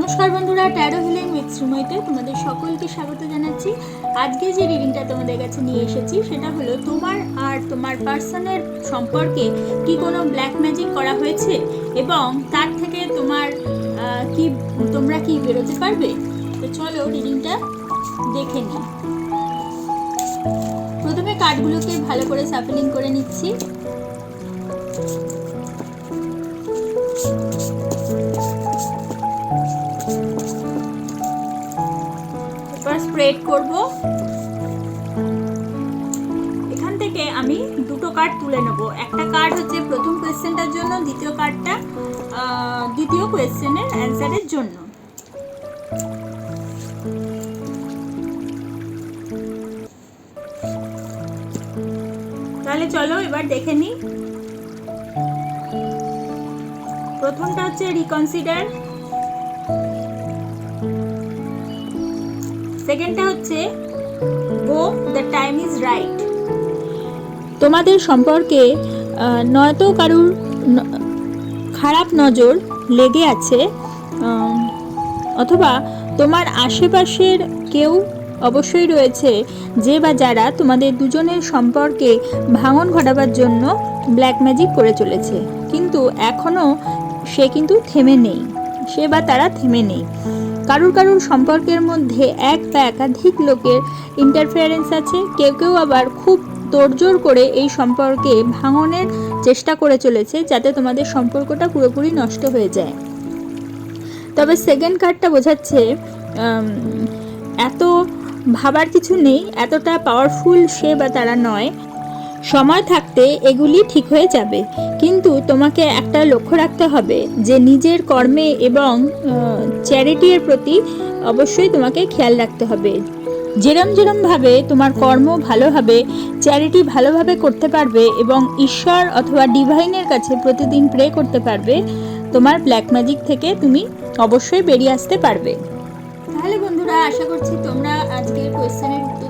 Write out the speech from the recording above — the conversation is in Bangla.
নমস্কার বন্ধুরা ট্যারো হিলিং উইথ শ্রীময়তে তোমাদের সকলকে স্বাগত জানাচ্ছি। আজকে যে রিডিংটা তোমাদের কাছে নিয়ে এসেছি, সেটা হলো তোমার আর তোমার পার্সনের সম্পর্কে কি কোনো ব্ল্যাক ম্যাজিক করা হয়েছে? এবং তার থেকে তোমার কি, তোমরা কি বেরোতে পারবে? তো চলো রিডিংটা দেখে নিই। প্রথমে কার্ডগুলোকে ভালো করে সাফেলিং করে নিচ্ছি। স্প্রেড করব। এখান থেকে আমি দুটো কার্ড তুলে নেব। একটা কার্ড হচ্ছে প্রথম কোয়েশ্চেনটার জন্য, দ্বিতীয় কার্ডটা দ্বিতীয় কোয়েশ্চেনের অ্যান্সারের জন্য। তাহলে চলো এবার দেখে নিই। প্রথমটা হচ্ছে রিকনসিডার সেকেন্ডটা হচ্ছে go the time is right তোমাদের সম্পর্কে নয়তো কারুর খারাপ নজর লেগে আছে অথবা তোমার আশেপাশের কেউ অবশ্যই রয়েছে যে বা যারা তোমাদের দুজনের সম্পর্কে ভাঙন ঘটাবার জন্য ব্ল্যাক ম্যাজিক করে চলেছে। কিন্তু এখনও সে কিন্তু থেমে নেই। সে বা তারা থেমে নেই। কারুর কারুর সম্পর্কের মধ্যে এক বা একাধিক লোকের ইন্টারফেয়ারেন্স আছে। কেউ কেউ আবার খুব তোড়জোড় করে এই সম্পর্কে ভাঙনের চেষ্টা করে চলেছে যাতে তোমাদের সম্পর্কটা পুরোপুরি নষ্ট হয়ে যায়। তবে সেকেন্ড কার্ডটা বোঝাচ্ছে এত ভাবার কিছু নেই, এতটা পাওয়ারফুল সে বা তারা নয়। সময় থাকতে এগুলি ঠিক হয়ে যাবে। কিন্তু তোমাকে একটা লক্ষ্য রাখতে হবে যে নিজের কর্মে এবং চ্যারিটির প্রতি অবশ্যই তোমাকে খেয়াল রাখতে হবে। যেরম যেরমভাবে তোমার কর্ম ভালো হবে চ্যারিটি ভালোভাবে করতে পারবে এবং ঈশ্বর অথবা ডিভাইনের কাছে প্রতিদিন প্রে করতে পারবে, তোমার ব্ল্যাক ম্যাজিক থেকে তুমি অবশ্যই বেরিয়ে আসতে পারবে। তাহলে বন্ধুরা, আশা করছি তোমরা আজকের কোয়েশ্চেনের উত্তর